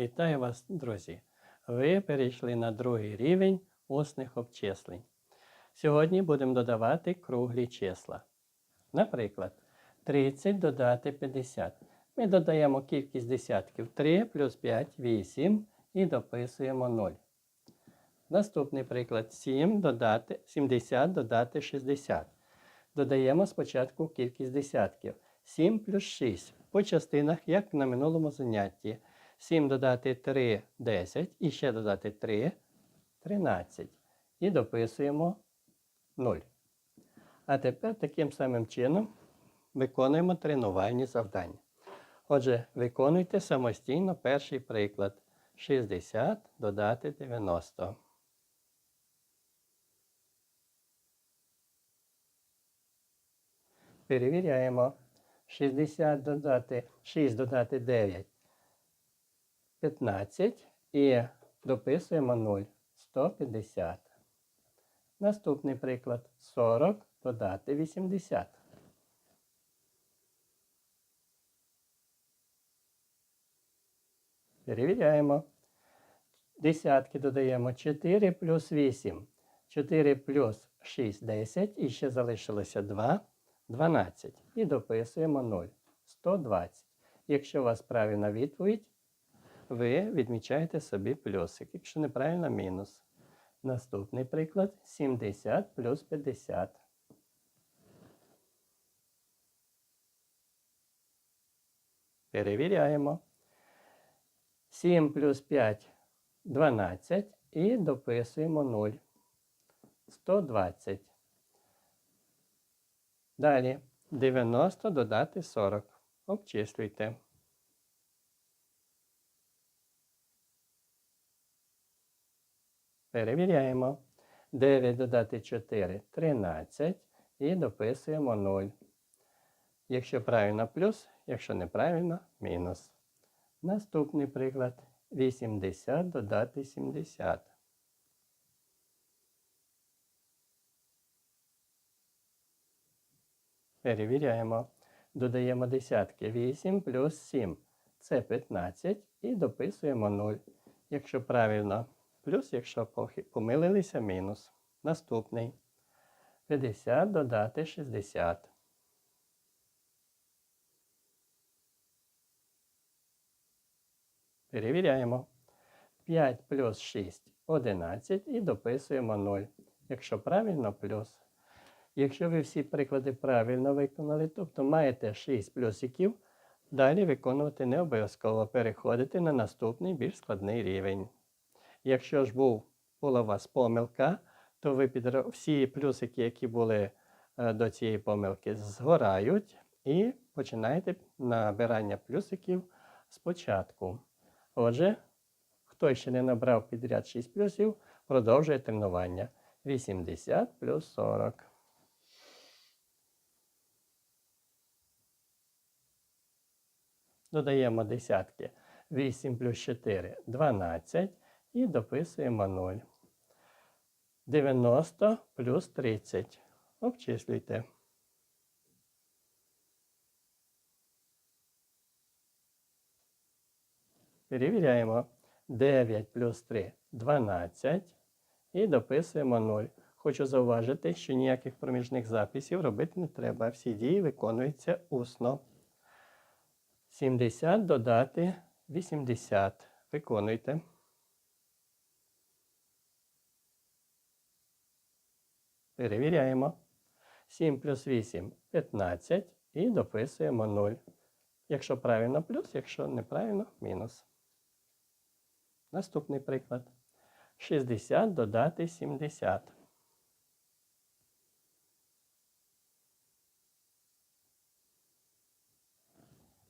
Вітаю вас, друзі! Ви перейшли на другий рівень усних обчислень. Сьогодні будемо додавати круглі числа. Наприклад, 30 додати 50. Ми додаємо кількість десятків 3 плюс 5 8 і дописуємо 0. Наступний приклад 7 додати, 70 додати 60. Додаємо спочатку кількість десятків. 7 плюс 6 по частинах, як на минулому занятті. 7 додати 3 10 і ще додати 3 13. І дописуємо 0. А тепер таким самим чином виконуємо тренувальні завдання. Отже, виконуйте самостійно перший приклад. 60 додати 90. Перевіряємо. 60 додати 6 додати 9. 15 і дописуємо 0. 150. Наступний приклад 40 додати 80. Перевіряємо. Десятки додаємо 4 плюс 8. 4 плюс 6 10 і ще залишилося 2 12. І дописуємо 0. 120. Якщо у вас правильна відповідь, ви відмічаєте собі плюсик. Якщо неправильно, мінус. Наступний приклад 70 плюс 50. Перевіряємо. 7 плюс 5 12 і дописуємо 0. 120. Далі 90 додати 40. Обчислюйте. Перевіряємо. 9 додати 4 13 і дописуємо 0. Якщо правильно плюс, якщо неправильно мінус. Наступний приклад 80 додати 70. Перевіряємо. Додаємо десятки 8 плюс 7. Це 15 і дописуємо 0. Якщо правильно плюс, якщо помилилися мінус. Наступний 50 додати 60. Перевіряємо. 5 плюс 6 11 і дописуємо 0. Якщо правильно плюс. Якщо ви всі приклади правильно виконали, тобто маєте 6 плюсиків, далі виконувати не обов'язково переходити на наступний більш складний рівень. Якщо ж був, була у вас помилка, то ви підра... всі плюсики, які були е, до цієї помилки, згорають і починаєте набирання плюсиків спочатку. Отже, хто ще не набрав підряд 6 плюсів, продовжує тренування. 80 плюс 40. Додаємо десятки. 8 плюс 4 12 і дописуємо 0. 90 плюс 30. Обчислюйте. Перевіряємо. 9 плюс 3 12. І дописуємо 0. Хочу зауважити, що ніяких проміжних записів робити не треба. Всі дії виконуються усно. 70 додати 80. Виконуйте. Перевіряємо. 7 плюс 8 15 і дописуємо 0. Якщо правильно плюс, якщо неправильно мінус. Наступний приклад. 60 додати 70.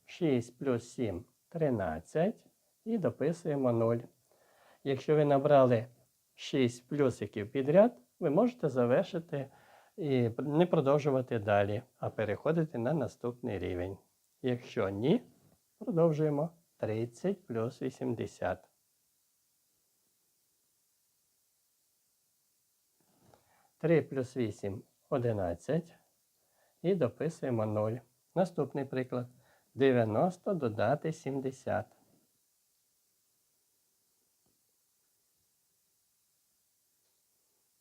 Шість плюс 7 13 і дописуємо 0. Якщо ви набрали 6 плюсиків підряд, ви можете завершити і не продовжувати далі, а переходити на наступний рівень. Якщо ні, продовжуємо 30 плюс 80. Три плюс 8 11. І дописуємо 0. Наступний приклад. 90 додати 70.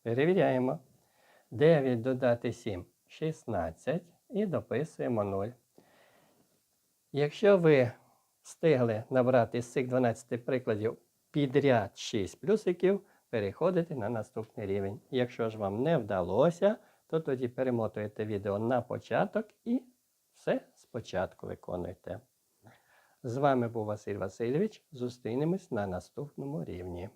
Перевіряємо. 9 додати 7 16 і дописуємо 0. Якщо ви встигли набрати з цих 12 прикладів підряд 6 плюсиків, переходите на наступний рівень. Якщо ж вам не вдалося, то тоді перемотуєте відео на початок і все спочатку виконуйте. З вами був Василь Васильович. Зустрінемось на наступному рівні.